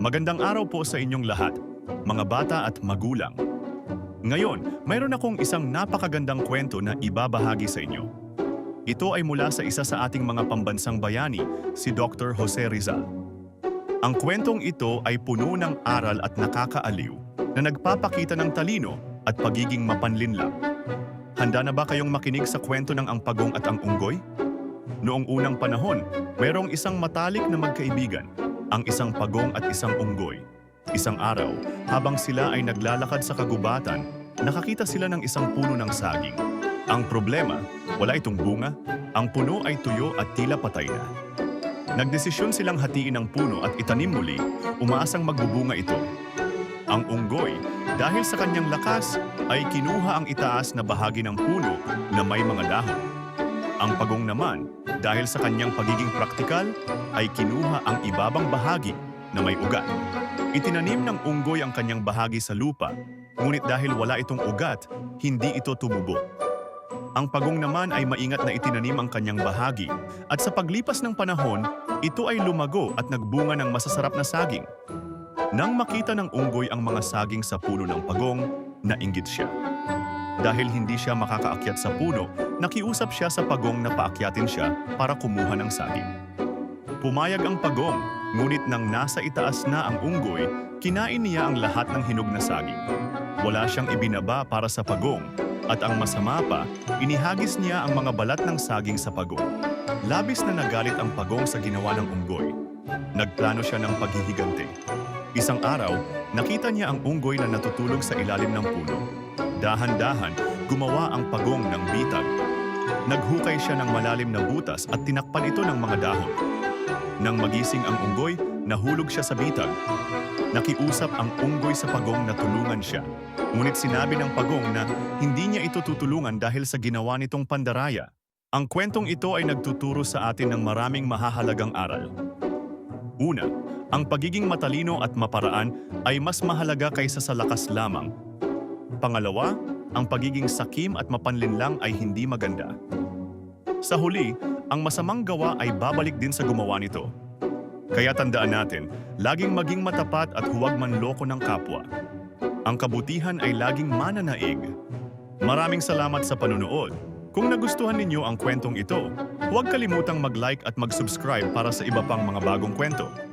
Magandang araw po sa inyong lahat, mga bata at magulang. Ngayon, mayroon akong isang napakagandang kwento na ibabahagi sa inyo. Ito ay mula sa isa sa ating mga pambansang bayani, si Dr. Jose Rizal. Ang kwentong ito ay puno ng aral at nakakaaliw na nagpapakita ng talino at pagiging mapanlinlang. Handa na ba kayong makinig sa kwento ng Ang Pagong at Ang Unggoy? Noong unang panahon, mayroong isang matalik na magkaibigan, ang isang pagong at isang unggoy. Isang araw, habang sila ay naglalakad sa kagubatan, nakakita sila ng isang puno ng saging. Ang problema, wala itong bunga, ang puno ay tuyo at tila patay na. Nagdesisyon silang hatiin ang puno at itanim muli, umaasang magbubunga ito. Ang unggoy, dahil sa kanyang lakas, ay kinuha ang itaas na bahagi ng puno na may mga dahon. Ang pagong naman, dahil sa kanyang pagiging praktikal, ay kinuha ang ibabang bahagi na may ugat. Itinanim ng unggoy ang kanyang bahagi sa lupa, ngunit dahil wala itong ugat, hindi ito tumubo. Ang pagong naman ay maingat na itinanim ang kanyang bahagi at sa paglipas ng panahon, ito ay lumago at nagbunga ng masasarap na saging. Nang makita ng unggoy ang mga saging sa puno ng pagong, nainggit siya. Dahil hindi siya makakaakyat sa puno, nakiusap siya sa pagong na paakyatin siya para kumuha ng saging. Pumayag ang pagong, ngunit nang nasa itaas na ang unggoy, kinain niya ang lahat ng hinog na saging. Wala siyang ibinaba para sa pagong, at ang masama pa, inihagis niya ang mga balat ng saging sa pagong. Labis na nagalit ang pagong sa ginawa ng unggoy. Nagplano siya ng paghihigante. Isang araw, nakita niya ang unggoy na natutulog sa ilalim ng puno. Dahan-dahan, gumawa ang pagong ng bitag. Naghukay siya ng malalim na butas at tinakpan ito ng mga dahon. Nang magising ang unggoy, nahulog siya sa bitag. Nakiusap ang unggoy sa pagong na tulungan siya. Ngunit sinabi ng pagong na hindi niya ito tutulungan dahil sa ginawa nitong pandaraya. Ang kwentong ito ay nagtuturo sa atin ng maraming mahahalagang aral. Una, ang pagiging matalino at maparaan ay mas mahalaga kaysa sa lakas lamang. Pangalawa, ang pagiging sakim at mapanlinlang ay hindi maganda. Sa huli, ang masamang gawa ay babalik din sa gumawa nito. Kaya tandaan natin, laging maging matapat at huwag manloko ng kapwa. Ang kabutihan ay laging mananaig. Maraming salamat sa panunood. Kung nagustuhan ninyo ang kwentong ito, huwag kalimutang mag-like at mag-subscribe para sa iba pang mga bagong kwento.